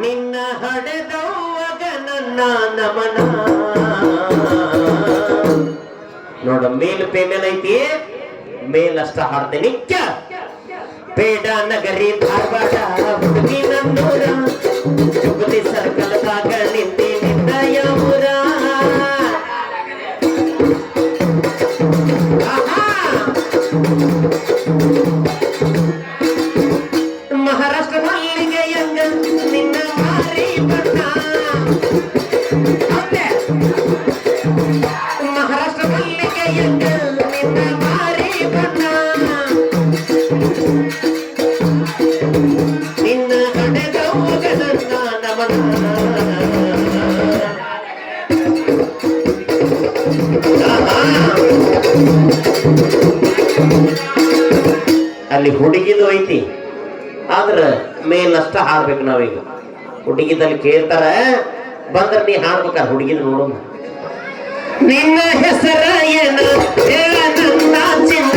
ನಿನ್ನ ಹಡೆದವಾಗ ನನ್ನ ನಮನ. ನೋಡ, ಮೇಲ್ ಪೇಮೆಲ್ ಐತಿ. ಮೇಲ್ ಅಷ್ಟ ಹಾಡ್ತೇನೆ ಬೇಡ ನಗರಿ ಧಾರವಾಡ, ಹುಡುಗಿ ನನ್ನೂರ. ಜುಗಲಿ ಸರ್ಕಲ್ದಾಗ ನಿಂತಿ ನಿನ್ನ ಯಾವೂರ. ಆಹಾ! ಅಲ್ಲಿ ಹುಡುಗಿದು ಐತಿ. ಆದ್ರ ಮೇಲಷ್ಟ ಹಾಡ್ಬೇಕು ನಾವೀಗ. ಹುಡುಗಿದಲ್ಲಿ ಕೇಳ್ತಾರ ಬಂದ್ರ ನೀ ಹಾಡ್ಬೇಕಾರ ಹುಡುಗಿದ ನೋಡೋಣ ನಿನ್ನ ಹೆಸರ ಏನ ಹೇಳ ನನ್ನ ಚಿನ್ನ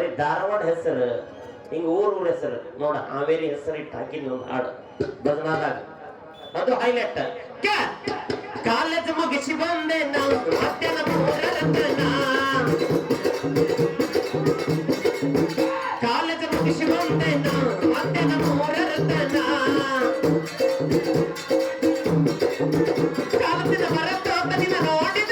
ಧಾರವಾಡ ಹೆಸರು, ಹಿಂಗ ಊರ್ ಊರ ಹೆಸರು. ನೋಡ, ಹಾವೇರಿ ಹೆಸರು ಇಟ್ಟು ಹಾಕಿದ್ ನೋಡ್ ಹಾಡು. ಬದನಾದಾಗ ಅದು ಹೈಲೈಟ್ ಕಾಲೇಜ್ ಮುಗಿಸಿ ಬಂದೆ ನಾವು ಮೂರರತನ ಕಾಲೇಜ್ ಮುಗಿಸಿ ಬಂದೆ ಕಾಲದಿನ ಬರತ್ತೋತ ನಿನ್ನ ನೋಡಿದ.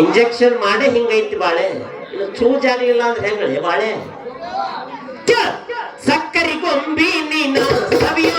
ಇಂಜೆಕ್ಷನ್ ಮಾಡೇ ಹಿಂಗೈತಿ ಬಾಳೆ. ಇದು ಚೂ ಜಾರಿ ಇಲ್ಲ ಅಂದ್ರೆ ಹೆಂಗಳೆ ಬಾಳೆ? ಸಕ್ಕರಿ ಗೊಂಬಿ ನೀನು ಸವಿಯೋ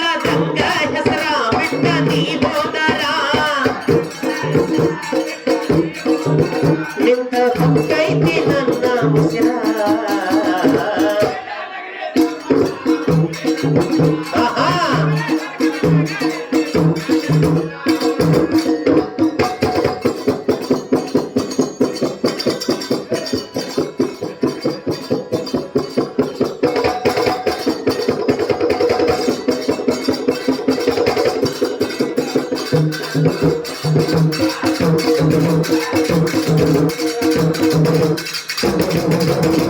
Thank you.